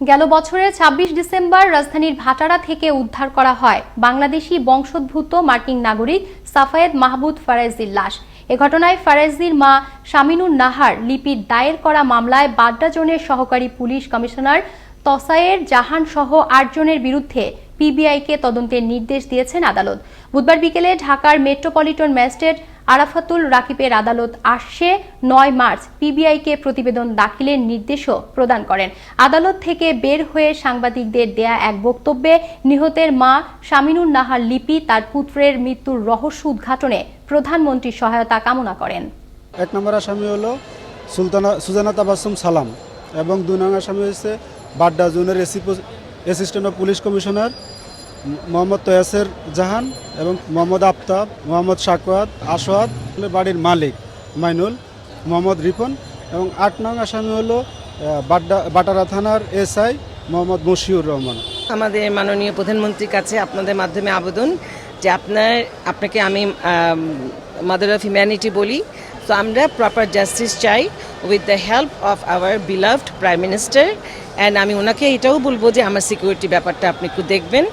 গেল বছরের ২৬ ডিসেম্বর রাজধানীর ভাটারা থেকে উদ্ধার করা হয় বাংলাদেশি বংশোদ্ভূত মার্কিন নাগরিক সাফায়েদ মাহবুদ ফারাইজির লাশ। এ ঘটনায় ফারাইজির মা শামিনুর নাহার লিপির দায়ের করা মামলায় বাড্ডা জোনের সহকারী পুলিশ কমিশনার তসায়ের জাহান সহ আটজনের বিরুদ্ধে পিবিআইকে তদন্তের নির্দেশ দিয়েছেন আদালত। বুধবার বিকেলে ঢাকার মেট্রোপলিটন ম্যাজিস্ট্রেট আরাফাতুল রাকিবের আদালত আসছে নয় মার্চ পিবিআইকে প্রতিবেদন দাখিলের নির্দেশও প্রদান করেন। আদালত থেকে বের হয়ে সাংবাদিকদের দেয়া এক বক্তব্যে নিহতের মা শামিনুর নাহার লিপি তার পুত্রের মৃত্যুর রহস্য উদ্ঘাটনে প্রধানমন্ত্রীর সহায়তা কামনা করেন। এক নম্বর আসামি হলো সুলতানা সুজানা তাবাসুম সালাম এবং দুই নম্বর আসামি হচ্ছে বাড্ডা জোনের AC assistant of police commissioner Mohammad তয়াসের Jahan এবং মোহাম্মদ আফতাব মোহাম্মদ সাকওয়াত আসওয়াদ বাড়ির মালিক, মাইনুল মোহাম্মদ রিপন এবং আট নং আসামি হলো বাড্ডা বাটারা থানার এসআই মোহাম্মদ মশিউর রহমান। আমাদের মাননীয় প্রধানমন্ত্রীর কাছে আপনাদের মাধ্যমে আবেদন যে আপনার আপনাকে আমি মাদার অফ হিউম্যানিটি বলি। তো আমরা প্রপার জাস্টিস চাই with the help of our beloved prime minister and আমি ওনাকে এটাও বলব যে আমার সিকিউরিটি ব্যাপারটা আপনি একটু দেখবেন।